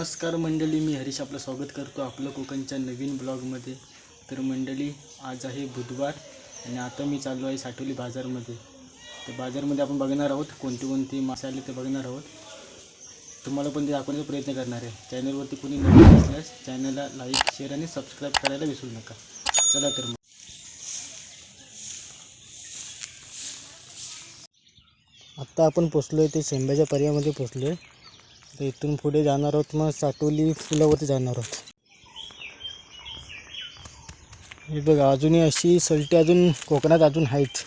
नमस्कार मंडळी मी हरीश आपलं स्वागत करतो आपलं कोकणच्या नवीन ब्लॉगमध्ये. तर मंडळी आज आहे बुधवार आणि आता मी चाललो आहे साठवली बाजारमध्ये. तर बाजारमध्ये आपण बघणार आहोत कोणते कोणते मासे आले ते बघणार आहोत. तुम्हाला पण ते दाखवण्याचा प्रयत्न करणार आहे. चॅनलवरती कोणी नवीन असल्यास चॅनलला लाईक शेअर आणि सबस्क्राईब करायला विसरू नका. चला तर मग. आत्ता आपण पोचलो आहे ते शेंब्याच्या पर्यामध्ये पोचलो आहे तर इथून पुढे जाणार आहोत मग साटोली पुलावरती जाणार आहोत. हे बघा अजूनही अशी सलटी अजून कोकणात अजून आहेत.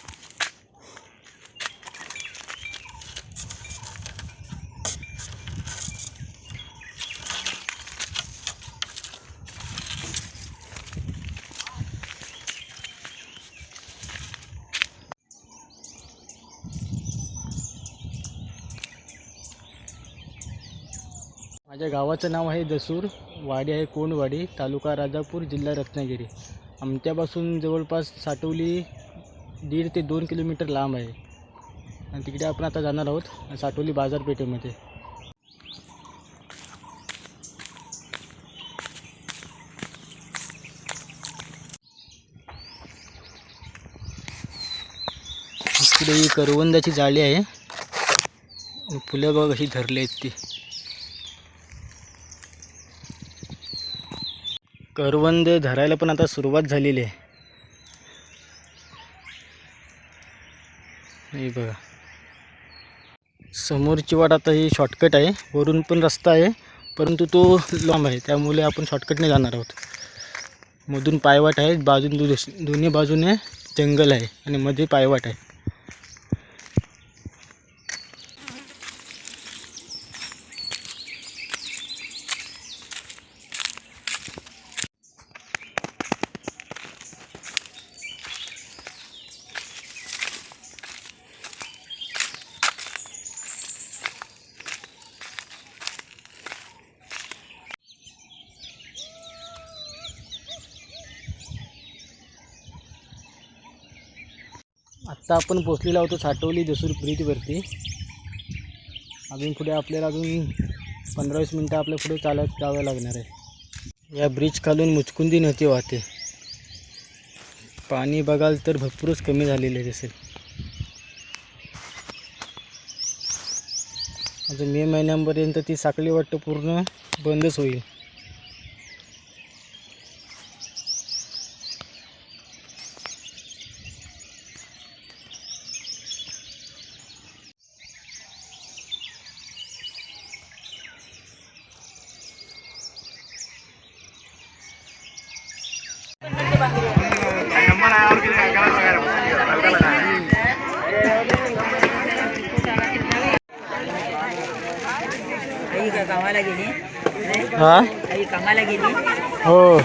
माझ्या गावाचं नाव आहे दसूर वाडी आहे कोंडवाडी तालुका राजापूर जिल्हा रत्नागिरी. आमच्यापासून जवळपास साटवली दीड ते दोन किलोमीटर लांब आहे. आणि तिकडे आपण आता जाणार आहोत साटवली बाजारपेठेमध्ये. इकडे ही करवंदाची जाळी आहे. फुलं बघ अशी धरली आहेत ती. करवंद धरायला पण आता सुरुवात झालेली आहे. हे बघा. समोरची वाट आता ही शॉर्टकट आहे. वरून पण रस्ता आहे परंतु तो लांब आहे. त्यामुळे आपण शॉर्टकटने जाणार आहोत. मधून पायवाट आहे बाजून दोन्ही बाजूने जंगल आहे आणि मध्ये पायवाट आहे. आत्ता आपण पोचलेलो आहोत साठवली दसूर ब्रिजवरती अजून पुढे आपल्याला अजून पंधरा वीस मिनटं आपल्या पुढे चालत जावं लागणार आहे. या ब्रिज खालून मुचकुंदी नदी वाहते. पाणी बघाल तर भरपूरच कमी झालेलं आहे दिसेल. अजून मे महिन्यापर्यंत ती साखळी वाटतं पूर्ण बंदच होईल. कामाला गेली आई हो?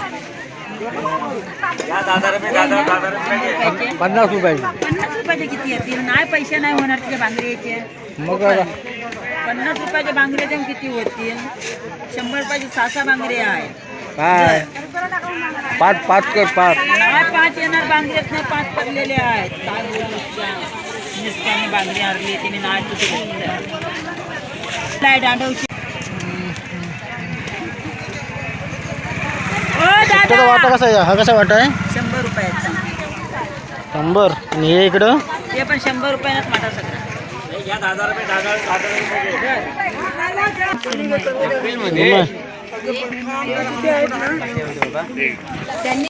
पन्नास रुपयाची पन्नास पैसे नाही तिच्या बांगड्याचे मग आता पन्नास रुपयाच्या बांगड्याचे किती होतील काय पाच पाच कर पाच नाही पाच येणार बांगड्यात नाही पाच पडलेले आहेत. काय बोलू नुसत्या नुसत्याने बांगडी हरली तिने नाही काय दांडवशी. वाटा कसा आहे? हा कसा वाटा आहे? शंभर रुपयाचा. शंभर. आणि हे इकडं? ते पण शंभर रुपयालाच माटा सगळं. निम्मं. त्यांनी